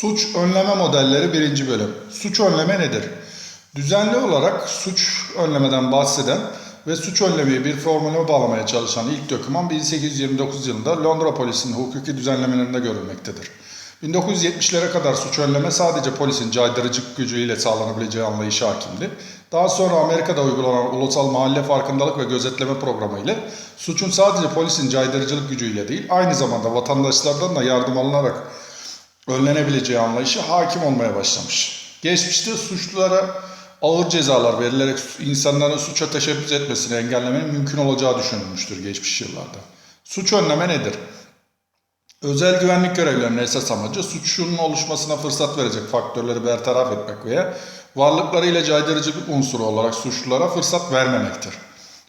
Suç önleme modelleri birinci bölüm. Suç önleme nedir? Düzenli olarak suç önlemeden bahseden ve suç önlemeyi bir formüle bağlamaya çalışan ilk doküman 1829 yılında Londra polisinin hukuki düzenlemelerinde görülmektedir. 1970'lere kadar suç önleme sadece polisin caydırıcı gücüyle sağlanabileceği anlayışı hakimdi. Daha sonra Amerika'da uygulanan ulusal mahalle farkındalık ve gözetleme programı ile suçun sadece polisin caydırıcılık gücüyle değil, aynı zamanda vatandaşlardan da yardım alınarak önlenebileceği anlayışı hakim olmaya başlamış. Geçmişte suçlulara ağır cezalar verilerek insanların suça teşebbüs etmesini engellemenin mümkün olacağı düşünülmüştür geçmiş yıllarda. Suç önleme nedir? Özel güvenlik görevlilerinin esas amacı suçun oluşmasına fırsat verecek faktörleri bertaraf etmek veya varlıklarıyla caydırıcılık unsuru olarak suçlulara fırsat vermemektir.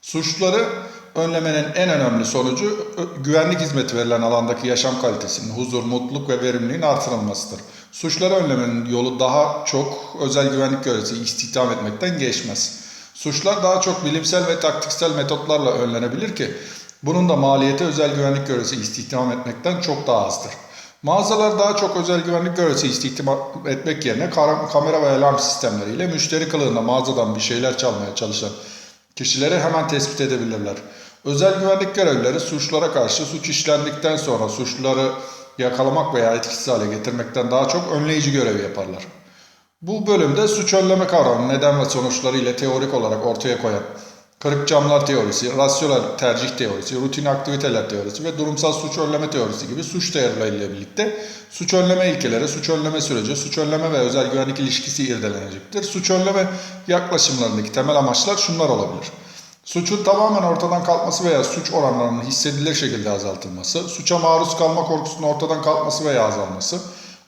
Suçluları önlemenin en önemli sonucu güvenlik hizmeti verilen alandaki yaşam kalitesinin, huzur, mutluluk ve verimliliğin artırılmasıdır. Suçları önlemenin yolu daha çok özel güvenlik görevlisi istihdam etmekten geçmez. Suçlar daha çok bilimsel ve taktiksel metotlarla önlenebilir ki bunun da maliyeti özel güvenlik görevlisi istihdam etmekten çok daha azdır. Mağazalar daha çok özel güvenlik görevlisi istihdam etmek yerine kamera ve alarm sistemleriyle müşteri kılığında mağazadan bir şeyler çalmaya çalışan kişileri hemen tespit edebilirler. Özel güvenlik görevlileri suçlara karşı suç işlendikten sonra suçluları yakalamak veya etkisiz hale getirmekten daha çok önleyici görev yaparlar. Bu bölümde suç önleme kavramı neden ve sonuçları ile teorik olarak ortaya koyan kırık camlar teorisi, rasyonel tercih teorisi, rutin aktiviteler teorisi ve durumsal suç önleme teorisi gibi suç teorileriyle birlikte suç önleme ilkeleri, suç önleme süreci, suç önleme ve özel güvenlik ilişkisi irdelenecektir. Suç önleme yaklaşımlarındaki temel amaçlar şunlar olabilir. Suçun tamamen ortadan kalkması veya suç oranlarının hissedilir şekilde azaltılması, suça maruz kalma korkusunun ortadan kalkması veya azalması,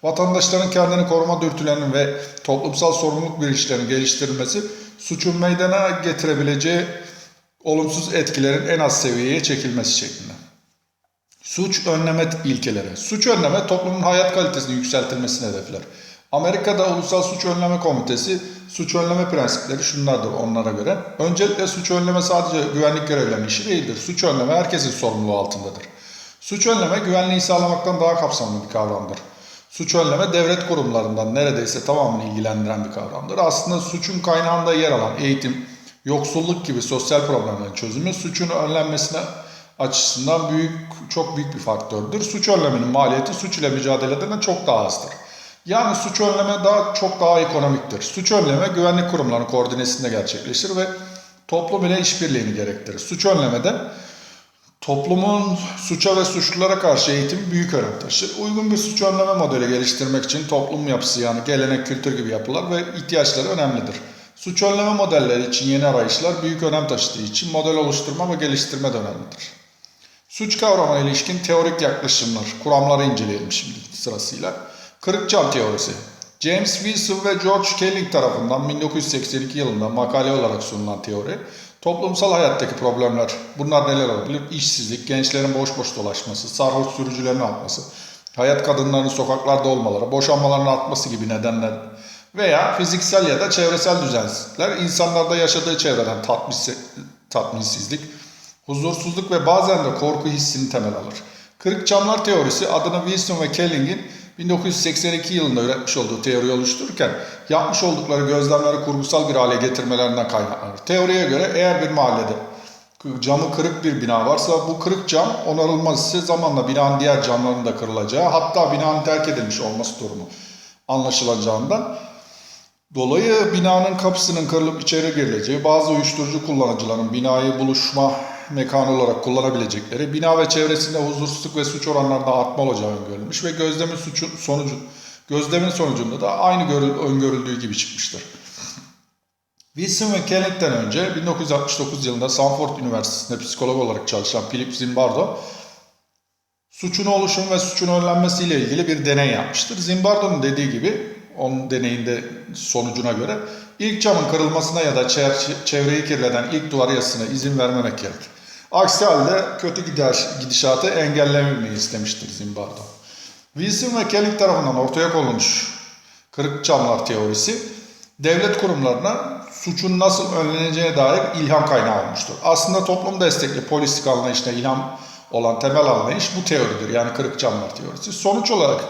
vatandaşların kendini koruma dürtülerinin ve toplumsal sorumluluk bilinçlerinin geliştirilmesi, suçun meydana getirebileceği olumsuz etkilerin en az seviyeye çekilmesi şeklinde. Suç önleme ilkeleri. Suç önleme toplumun hayat kalitesini yükseltilmesini hedefler. Amerika'da Ulusal Suç Önleme Komitesi suç önleme prensipleri şunlardır onlara göre. Öncelikle suç önleme sadece güvenlik görevlilerinin işi değildir. Suç önleme herkesin sorumluluğu altındadır. Suç önleme güvenliği sağlamaktan daha kapsamlı bir kavramdır. Suç önleme devlet kurumlarından neredeyse tamamını ilgilendiren bir kavramdır. Aslında suçun kaynağında yer alan eğitim, yoksulluk gibi sosyal problemlerin çözümü suçun önlenmesine açısından büyük çok büyük bir faktördür. Suç önlemenin maliyeti suç ile mücadeleden çok daha azdır. Yani suç önleme daha çok daha ekonomiktir. Suç önleme güvenlik kurumlarının koordinesinde gerçekleşir ve toplum ile işbirliğini gerektirir. Suç önlemede toplumun suça ve suçlulara karşı eğitim büyük önem taşır. Uygun bir suç önleme modeli geliştirmek için toplum yapısı yani gelenek, kültür gibi yapılar ve ihtiyaçları önemlidir. Suç önleme modelleri için yeni arayışlar büyük önem taşıdığı için model oluşturma ve geliştirme de önemlidir. Suç kavramına ilişkin teorik yaklaşımlar, kuramları inceleyelim şimdi sırasıyla. Kırık cam teorisi. James Wilson ve George Kelling tarafından 1982 yılında makale olarak sunulan teori, toplumsal hayattaki problemler, bunlar neler olabilir? İşsizlik, gençlerin boş boş dolaşması, sarhoş sürücülerin artması, hayat kadınlarının sokaklarda olmaları, boşanmaların artması gibi nedenler veya fiziksel ya da çevresel düzensizlikler, insanlarda yaşadığı çevreden tatminsizlik, huzursuzluk ve bazen de korku hissini temel alır. Kırık camlar teorisi adını Wilson ve Kelling'in 1982 yılında üretmiş olduğu teori oluştururken yapmış oldukları gözlemleri kurgusal bir hale getirmelerinden kaynaklanır. Teoriye göre eğer bir mahallede camı kırık bir bina varsa bu kırık cam onarılmaz ise zamanla binanın diğer camlarının da kırılacağı hatta binanın terk edilmiş olması durumu anlaşılacağından dolayı binanın kapısının kırılıp içeri girileceği, bazı uyuşturucu kullanıcıların binayı buluşma mekanı olarak kullanabilecekleri, bina ve çevresinde huzursuzluk ve suç oranlarında artma olacağı öngörülmüş ve gözlemin suçun sonucu gözlemin sonucunda da aynı görül, öngörüldüğü gibi çıkmıştır. Wilson ve Kelling'den önce 1969 yılında Stanford Üniversitesi'nde psikolog olarak çalışan Philip Zimbardo, suçun oluşum ve suçun önlenmesiyle ilgili bir deney yapmıştır. Zimbardo'nun dediği gibi, onun deneyinde sonucuna göre ilk camın kırılmasına ya da çevreyi kirleten ilk duvar yazısına izin vermemek gerekir. Aksi halde kötü gider, gidişatı engellememeyi istemiştir Zimbardo. Wilson ve Kelling tarafından ortaya konulmuş kırık camlar teorisi, devlet kurumlarına suçun nasıl önleneceğine dair ilham kaynağı olmuştur. Aslında toplum destekli polislik anlayışına ilham olan temel anlayış bu teoridir. Yani kırık camlar teorisi. Sonuç olarak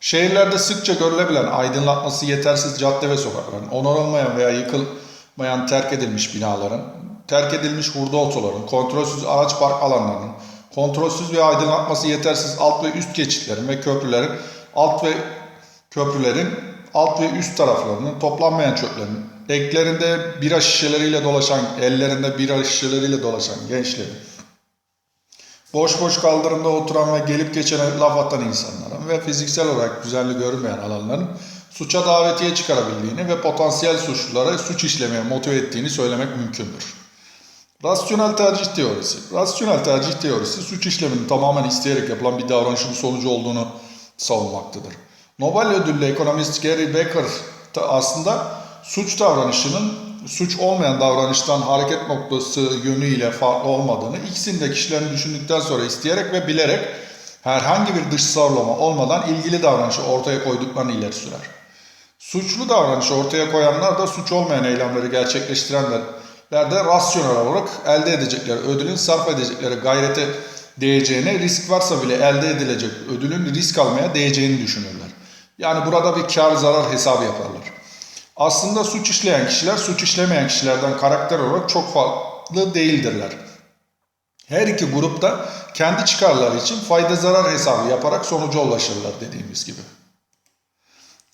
Şehirlerde sıkça görülebilen aydınlatması yetersiz cadde ve sokakların, onarılmayan veya yıkılmayan terk edilmiş binaların, terk edilmiş hurda otoların, kontrolsüz araç park alanlarının, kontrolsüz ve aydınlatması yetersiz alt ve üst geçitlerin ve köprülerin, alt ve köprülerin alt ve üst taraflarının toplanmayan çöplerin, eklerinde bira şişeleriyle dolaşan, ellerinde bira şişeleriyle dolaşan gençlerin, boş boş kaldırımda oturan ve gelip geçene laf atan insanların ve fiziksel olarak düzenli görünmeyen alanların suça davetiye çıkarabildiğini ve potansiyel suçluları suç işlemeye motive ettiğini söylemek mümkündür. Rasyonel tercih teorisi. Rasyonel tercih teorisi suç işleminin tamamen isteyerek yapılan bir davranışın sonucu olduğunu savunmaktadır. Nobel ödüllü ekonomist Gary Becker da aslında suç davranışının suç olmayan davranıştan hareket noktası yönüyle farklı olmadığını, ikisini de kişilerin düşündükten sonra isteyerek ve bilerek herhangi bir dış zorlama olmadan ilgili davranışı ortaya koyduklarını ileri sürer. Suçlu davranışı ortaya koyanlar da suç olmayan eylemleri gerçekleştirenler de rasyonel olarak elde edecekleri ödülün sarf edecekleri gayrete değeceğine risk varsa bile elde edilecek ödülün risk almaya değeceğini düşünürler. Yani burada bir kar zarar hesabı yaparlar. Aslında suç işleyen kişiler suç işlemeyen kişilerden karakter olarak çok farklı değildirler. Her iki grupta kendi çıkarları için fayda zarar hesabı yaparak sonuca ulaşırlar dediğimiz gibi.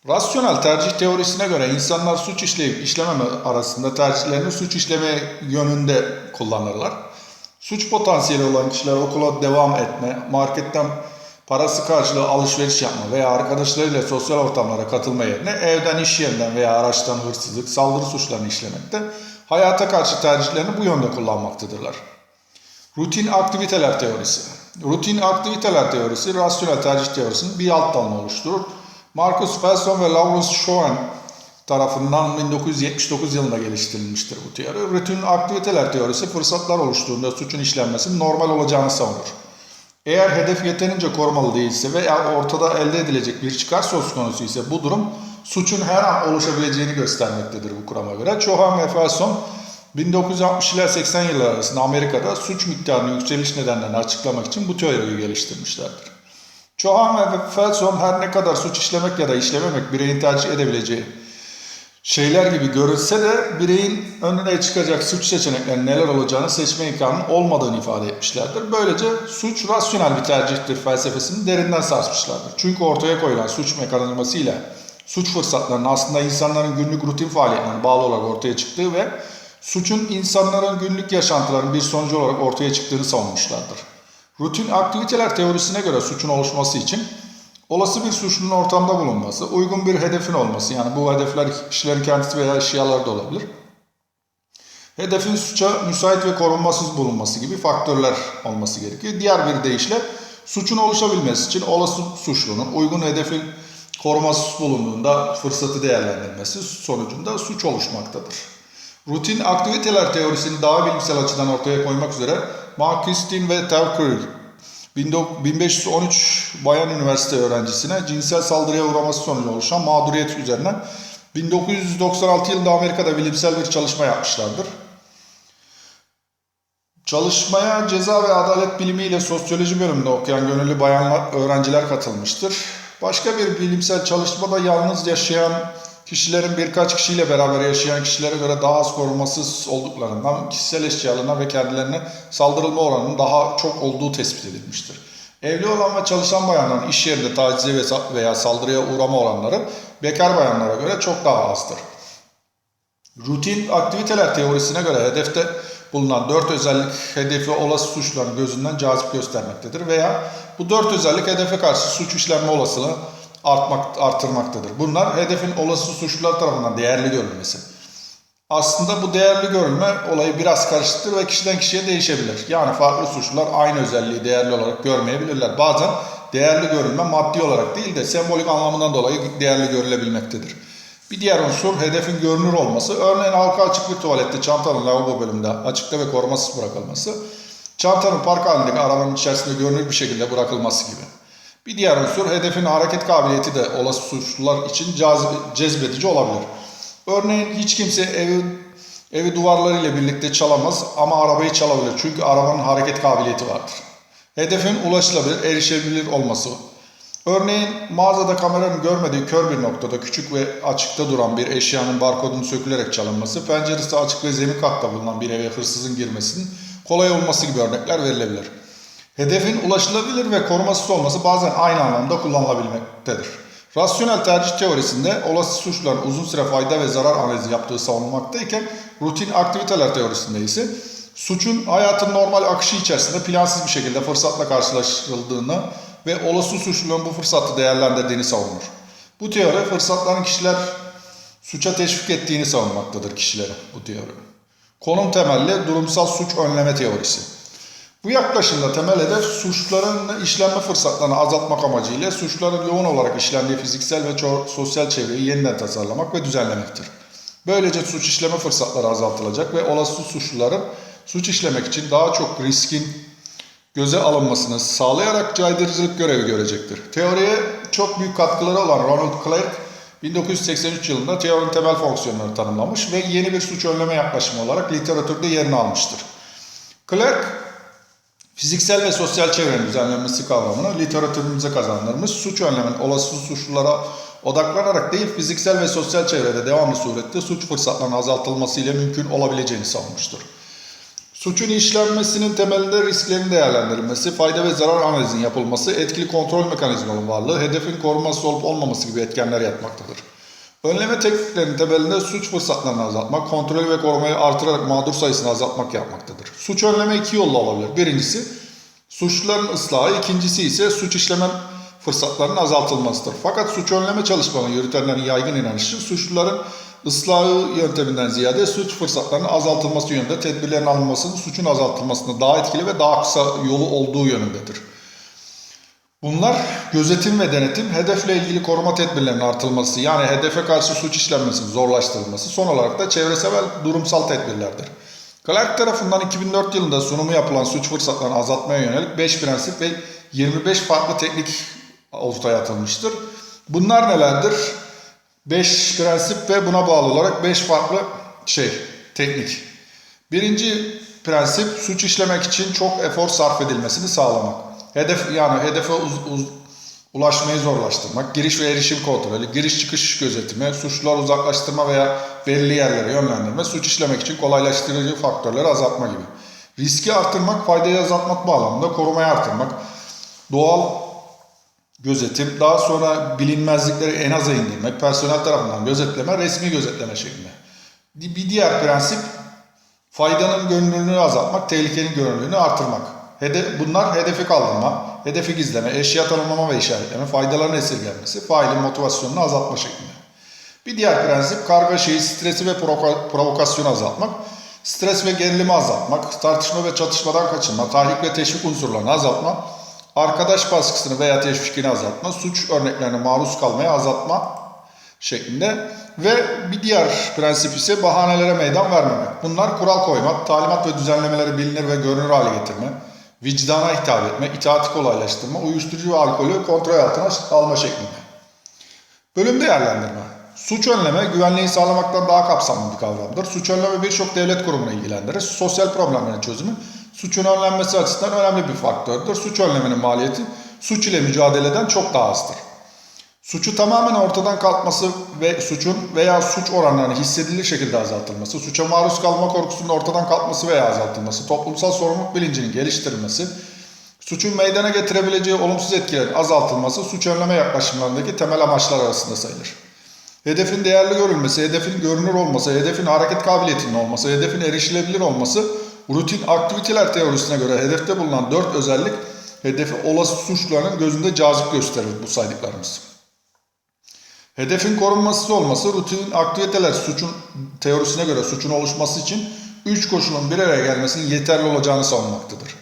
Rasyonel tercih teorisine göre insanlar suç işleyip işlememe arasında tercihlerini suç işleme yönünde kullanırlar. Suç potansiyeli olan kişiler okula devam etme, marketten parası karşılığı alışveriş yapma veya arkadaşlarıyla sosyal ortamlara katılma yerine evden, iş yerinden veya araçtan hırsızlık, saldırı suçlarını işlemekte, hayata karşı tercihlerini bu yönde kullanmaktadırlar. Rutin aktiviteler teorisi. Rutin aktiviteler teorisi, rasyonel tercih teorisinin bir alt dalını oluşturur. Marcus Felson ve Lawrence Schoen tarafından 1979 yılında geliştirilmiştir bu teori. Rutin aktiviteler teorisi fırsatlar oluştuğunda suçun işlenmesinin normal olacağını savunur. Eğer hedef yeterince korumalı değilse veya ortada elde edilecek bir çıkar söz konusu ise bu durum suçun her an oluşabileceğini göstermektedir bu kurama göre. Çohan ve Felson 1960 ile 80 yıllar arasında Amerika'da suç miktarının yükseliş nedenlerini açıklamak için bu teoriyi geliştirmişlerdir. Çohan ve Felson her ne kadar suç işlemek ya da işlememek bireyin tercih edebileceği şeyler gibi görülse de bireyin önüne çıkacak suç seçeneklerinin neler olacağını seçme imkanının olmadığını ifade etmişlerdir. Böylece suç rasyonel bir tercihtir felsefesini derinden sarsmışlardır. Çünkü ortaya koyulan suç mekanizması ile suç fırsatlarının aslında insanların günlük rutin faaliyetlerine bağlı olarak ortaya çıktığı ve suçun insanların günlük yaşantılarının bir sonucu olarak ortaya çıktığını savunmuşlardır. Rutin aktiviteler teorisine göre suçun oluşması için olası bir suçlunun ortamda bulunması, uygun bir hedefin olması yani bu hedefler kişilerin kendisi veya eşyalar da olabilir. Hedefin suça müsait ve korunmasız bulunması gibi faktörler olması gerekiyor. Diğer bir deyişle suçun oluşabilmesi için olası suçlunun uygun hedefin korumasız bulunduğunda fırsatı değerlendirmesi sonucunda suç oluşmaktadır. Rutin aktiviteler teorisini daha bilimsel açıdan ortaya koymak üzere Markistin ve Tavkir 1513 Bayan Üniversite öğrencisine cinsel saldırıya uğraması sonucu oluşan mağduriyet üzerinden 1996 yılında Amerika'da bilimsel bir çalışma yapmışlardır. Çalışmaya ceza ve adalet bilimi ile sosyoloji bölümünde okuyan gönüllü bayanlar, öğrenciler katılmıştır. Başka bir bilimsel çalışmada yalnız yaşayan kişilerin birkaç kişiyle beraber yaşayan kişilere göre daha az korumasız olduklarından kişisel eşyalarına ve kendilerine saldırılma oranının daha çok olduğu tespit edilmiştir. Evli olan ve çalışan bayanların iş yerinde tacize veya saldırıya uğrama oranları bekar bayanlara göre çok daha azdır. Rutin aktiviteler teorisine göre hedefte bulunan dört özellik hedefi olası suçların gözünden cazip göstermektedir veya bu dört özellik hedefe karşı suç işlenme olasılığı artmak, artırmaktadır. Bunlar hedefin olası suçlular tarafından değerli görülmesi. Aslında bu değerli görülme olayı biraz karışıktır ve kişiden kişiye değişebilir. Yani farklı suçlular aynı özelliği değerli olarak görmeyebilirler. Bazen değerli görülme maddi olarak değil de sembolik anlamından dolayı değerli görülebilmektedir. Bir diğer unsur hedefin görünür olması. Örneğin halka açık bir tuvalette çantanın lavabo bölümünde açıkta ve korumasız bırakılması. Çantanın park halindeki arabanın içerisinde görünür bir şekilde bırakılması gibi. Bir diğer unsur hedefin hareket kabiliyeti de olası suçlular için cezbedici olabilir. Örneğin hiç kimse evi, evi duvarlarıyla birlikte çalamaz ama arabayı çalabilir çünkü arabanın hareket kabiliyeti vardır. Hedefin ulaşılabilir, erişebilir olması. Örneğin mağazada kameranın görmediği kör bir noktada küçük ve açıkta duran bir eşyanın barkodunun sökülerek çalınması, penceresi açık ve zemin katta bulunan bir eve hırsızın girmesinin kolay olması gibi örnekler verilebilir. Hedefin ulaşılabilir ve korumasız olması bazen aynı anlamda kullanılabilmektedir. Rasyonel tercih teorisinde olası suçların uzun süre fayda ve zarar analizi yaptığı savunulmaktayken rutin aktiviteler teorisinde ise suçun hayatın normal akışı içerisinde plansız bir şekilde fırsatla karşılaştırıldığını ve olası suçlunun bu fırsatı değerlendirdiğini savunur. Bu teori fırsatların kişiler suça teşvik ettiğini savunmaktadır kişileri bu teori. Konum temelli durumsal suç önleme teorisi. Bu yaklaşımda temel hedef suçların işlenme fırsatlarını azaltmak amacıyla suçların yoğun olarak işlendiği fiziksel ve sosyal çevreyi yeniden tasarlamak ve düzenlemektir. Böylece suç işleme fırsatları azaltılacak ve olası suçluların suç işlemek için daha çok riskin göze alınmasını sağlayarak caydırıcılık görevi görecektir. Teoriye çok büyük katkıları olan Ronald Clark 1983 yılında teorinin temel fonksiyonlarını tanımlamış ve yeni bir suç önleme yaklaşımı olarak literatürde yerini almıştır. Clark Fiziksel ve sosyal çevrenin düzenlenmesi kavramını literatürümüze kazandırmış, suç önlemin olası suçlulara odaklanarak değil fiziksel ve sosyal çevrede devamlı surette suç fırsatlarının azaltılması ile mümkün olabileceğini savunmuştur. Suçun işlenmesinin temelinde risklerin değerlendirilmesi, fayda ve zarar analizinin yapılması, etkili kontrol mekanizmalarının varlığı, hedefin korunması olup olmaması gibi etkenler yatmaktadır. Önleme tekniklerinin temelinde suç fırsatlarını azaltmak, kontrolü ve korumayı artırarak mağdur sayısını azaltmak yapmaktadır. Suç önleme iki yolla olabilir. Birincisi suçluların ıslahı, ikincisi ise suç işleme fırsatlarının azaltılmasıdır. Fakat suç önleme çalışmalarını yürütenlerin yaygın inanışı suçluların ıslahı yönteminden ziyade suç fırsatlarının azaltılması yönünde tedbirlerin alınmasının suçun azaltılmasında daha etkili ve daha kısa yolu olduğu yönündedir. Bunlar gözetim ve denetim, hedefle ilgili koruma tedbirlerinin artırılması yani hedefe karşı suç işlenmesinin zorlaştırılması, son olarak da çevresel durumsal tedbirlerdir. Clark tarafından 2004 yılında sunumu yapılan suç fırsatlarını azaltmaya yönelik 5 prensip ve 25 farklı teknik ortaya atılmıştır. Bunlar nelerdir? 5 prensip ve buna bağlı olarak 5 farklı şey, teknik. Birinci prensip suç işlemek için çok efor sarf edilmesini sağlamak. Hedef yani hedefe uz, uz, ulaşmayı zorlaştırmak, giriş ve erişim kontrolü, giriş çıkış gözetimi, suçlular uzaklaştırma veya belli yerlere yönlendirme, suç işlemek için kolaylaştırıcı faktörleri azaltma gibi. Riski artırmak, faydayı azaltmak bağlamında korumayı artırmak, doğal gözetim, daha sonra bilinmezlikleri en aza indirmek, personel tarafından gözetleme, resmi gözetleme şeklinde. Bir diğer prensip faydanın görünürlüğünü azaltmak, tehlikenin görünürlüğünü artırmak. Hedef, bunlar hedefi kaldırma, hedefi gizleme, eşya tanımlama ve işaretleme, faydaların esirgenmesi, failin motivasyonunu azaltma şeklinde. Bir diğer prensip kargaşayı, stresi ve provoka- provokasyonu azaltmak, stres ve gerilimi azaltmak, tartışma ve çatışmadan kaçınma, tahrik ve teşvik unsurlarını azaltma, arkadaş baskısını veya teşvikini azaltma, suç örneklerine maruz kalmayı azaltma şeklinde ve bir diğer prensip ise bahanelere meydan vermemek. Bunlar kural koymak, talimat ve düzenlemeleri bilinir ve görünür hale getirme, vicdana hitap etme, itaati kolaylaştırma, uyuşturucu ve alkolü kontrol altına alma şeklinde. Bölüm değerlendirme. Suç önleme güvenliği sağlamaktan daha kapsamlı bir kavramdır. Suç önleme birçok devlet kurumunu ilgilendirir. Sosyal problemlerin çözümü suçun önlenmesi açısından önemli bir faktördür. Suç önleminin maliyeti suç ile mücadeleden çok daha azdır. Suçu tamamen ortadan kalkması ve suçun veya suç oranlarının hissedilir şekilde azaltılması, suça maruz kalma korkusunun ortadan kalkması veya azaltılması, toplumsal sorumluluk bilincinin geliştirilmesi, suçun meydana getirebileceği olumsuz etkilerin azaltılması suç önleme yaklaşımlarındaki temel amaçlar arasında sayılır. Hedefin değerli görülmesi, hedefin görünür olması, hedefin hareket kabiliyetinin olması, hedefin erişilebilir olması, rutin aktiviteler teorisine göre hedefte bulunan dört özellik hedefi olası suçluların gözünde cazip gösterir bu saydıklarımız. Hedefin korunmasız olması rutin aktiviteler suçun teorisine göre suçun oluşması için 3 koşulun bir araya gelmesinin yeterli olacağını savunmaktadır.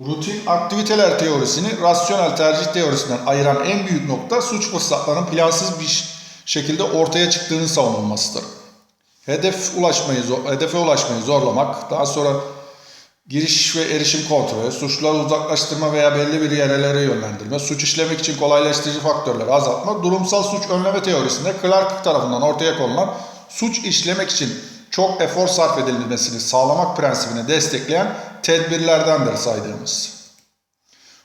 Rutin aktiviteler teorisini rasyonel tercih teorisinden ayıran en büyük nokta suç fırsatlarının plansız bir şekilde ortaya çıktığını savunulmasıdır. Hedef ulaşmayı, hedefe ulaşmayı zorlamak, daha sonra Giriş ve erişim kontrolü, suçluları uzaklaştırma veya belli bir yerlere yönlendirme, suç işlemek için kolaylaştırıcı faktörleri azaltma, durumsal suç önleme teorisinde Clark tarafından ortaya konulan suç işlemek için çok efor sarf edilmesini sağlamak prensibini destekleyen tedbirlerdendir saydığımız.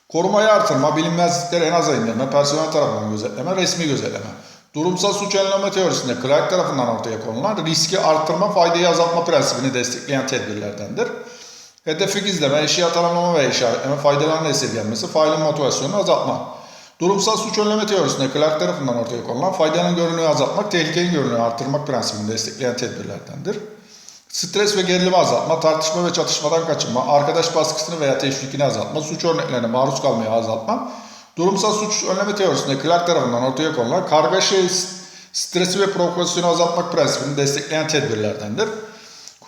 Korumayı artırma, bilinmezlikleri en aza indirme, personel tarafından gözetleme, resmi gözetleme. Durumsal suç önleme teorisinde Clark tarafından ortaya konulan riski artırma, faydayı azaltma prensibini destekleyen tedbirlerdendir. Hedefi gizleme, eşya tanımlama ve işaretleme, faydaların esirgenmesi, failin motivasyonunu azaltma. Durumsal suç önleme teorisinde Clark tarafından ortaya konulan faydanın görünüğü azaltmak, tehlikenin görünüğü artırmak prensibini destekleyen tedbirlerdendir. Stres ve gerilimi azaltma, tartışma ve çatışmadan kaçınma, arkadaş baskısını veya teşvikini azaltma, suç örneklerine maruz kalmayı azaltma, durumsal suç önleme teorisinde Clark tarafından ortaya konulan kargaşayı, stresi ve provokasyonu azaltmak prensibini destekleyen tedbirlerdendir.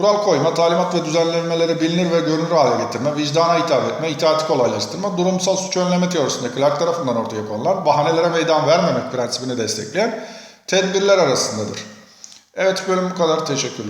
Kural koyma, talimat ve düzenlemeleri bilinir ve görünür hale getirme, vicdana hitap etme, itaati kolaylaştırma, durumsal suç önleme teorisinde Clark tarafından ortaya konulan bahanelere meydan vermemek prensibini destekleyen tedbirler arasındadır. Evet bölüm bu kadar. Teşekkürler.